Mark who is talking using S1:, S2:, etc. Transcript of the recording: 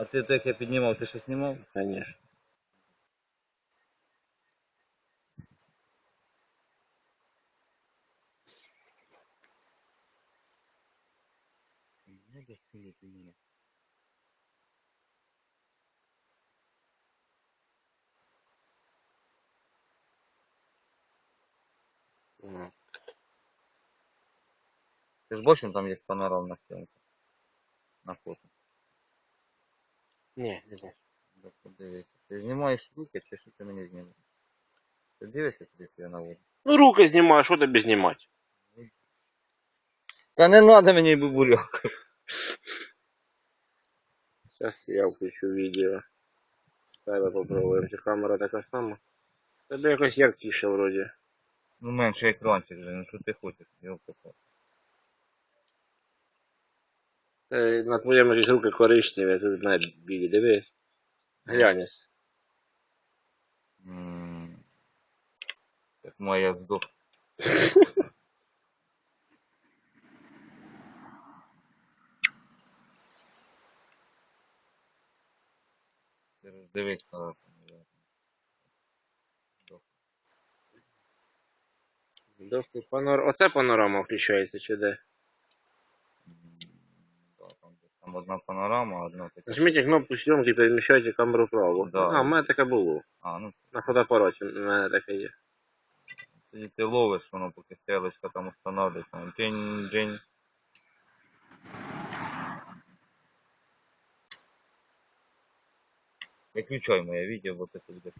S1: А ти так я піднімав, ти ще знімав?
S2: Конечно.
S1: Надо силити мене.
S2: Ну,
S1: Ти ж бачив, там є панорамна съемка. На фото.
S2: Ні, не знаю.
S1: Подивися. Ти знімаєш руки, чи що ти мені знімаєш? Ти дивишся, куди я наводжу?
S2: Ну руки знімаю, що тобі знімати?
S1: Та не треба мені бубульок.
S2: Зараз я включу відео. Тебе попробуємо. Чи камера така сама? Тебе якось яркіше вроді.
S1: Ну менше екранчик же, ну що ти хочеш, йопта.
S2: Та на твоєму якісь руки коричневі, а тут на білі, диви. Глянь.
S1: М, Як моя здох. Ти роздивись
S2: Дохлий панор... Оце панорама включається чи де?
S1: Там, одна панорама, одна така.
S2: Нажміть кнопку зйомки і переміщайте камеру вправо.
S1: Да.
S2: А, в мене таке було.
S1: А, ну
S2: На фотоапараті в мене таке є.
S1: тоді ти ловиш, воно поки стрілочка там установлюється. Джень, джень. Виключай моє відео, бо ти тут буде